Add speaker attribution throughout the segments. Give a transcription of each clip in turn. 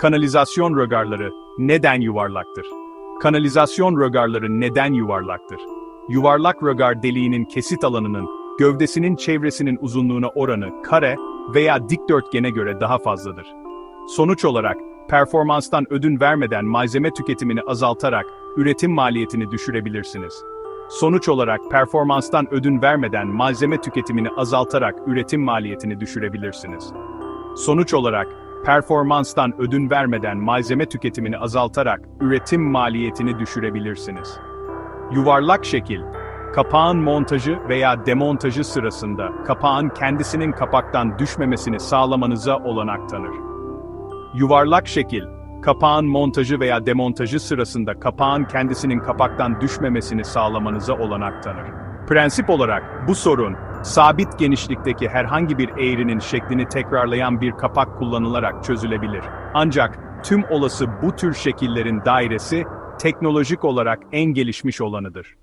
Speaker 1: Kanalizasyon rögarları neden yuvarlaktır? Kanalizasyon rögarları neden yuvarlaktır? Yuvarlak rögar deliğinin kesit alanının gövdesinin çevresinin uzunluğuna oranı kare veya dikdörtgene göre daha fazladır. Sonuç olarak, performanstan ödün vermeden malzeme tüketimini azaltarak üretim maliyetini düşürebilirsiniz. Sonuç olarak performanstan ödün vermeden malzeme tüketimini azaltarak üretim maliyetini düşürebilirsiniz. Sonuç olarak performanstan ödün vermeden malzeme tüketimini azaltarak üretim maliyetini düşürebilirsiniz. Yuvarlak şekil, kapağın montajı veya demontajı sırasında kapağın kendisinin kapaktan düşmemesini sağlamanıza olanak tanır. Yuvarlak şekil, kapağın montajı veya demontajı sırasında kapağın kendisinin kapaktan düşmemesini sağlamanıza olanak tanır. Prensip olarak bu sorun, sabit genişlikteki herhangi bir eğrinin şeklini tekrarlayan bir kapak kullanılarak çözülebilir. Ancak tüm olası bu tür şekillerin dairesi teknolojik olarak en gelişmiş olanıdır.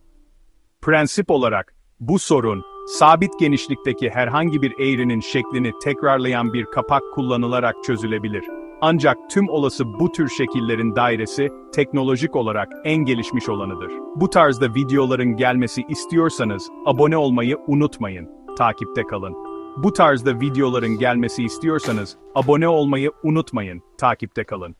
Speaker 1: Prensip olarak, bu sorun, sabit genişlikteki herhangi bir eğrinin şeklini tekrarlayan bir kapak kullanılarak çözülebilir. Ancak tüm olası bu tür şekillerin dairesi, teknolojik olarak en gelişmiş olanıdır. Bu tarzda videoların gelmesi istiyorsanız, abone olmayı unutmayın. Takipte kalın. Bu tarzda videoların gelmesi istiyorsanız, abone olmayı unutmayın. Takipte kalın.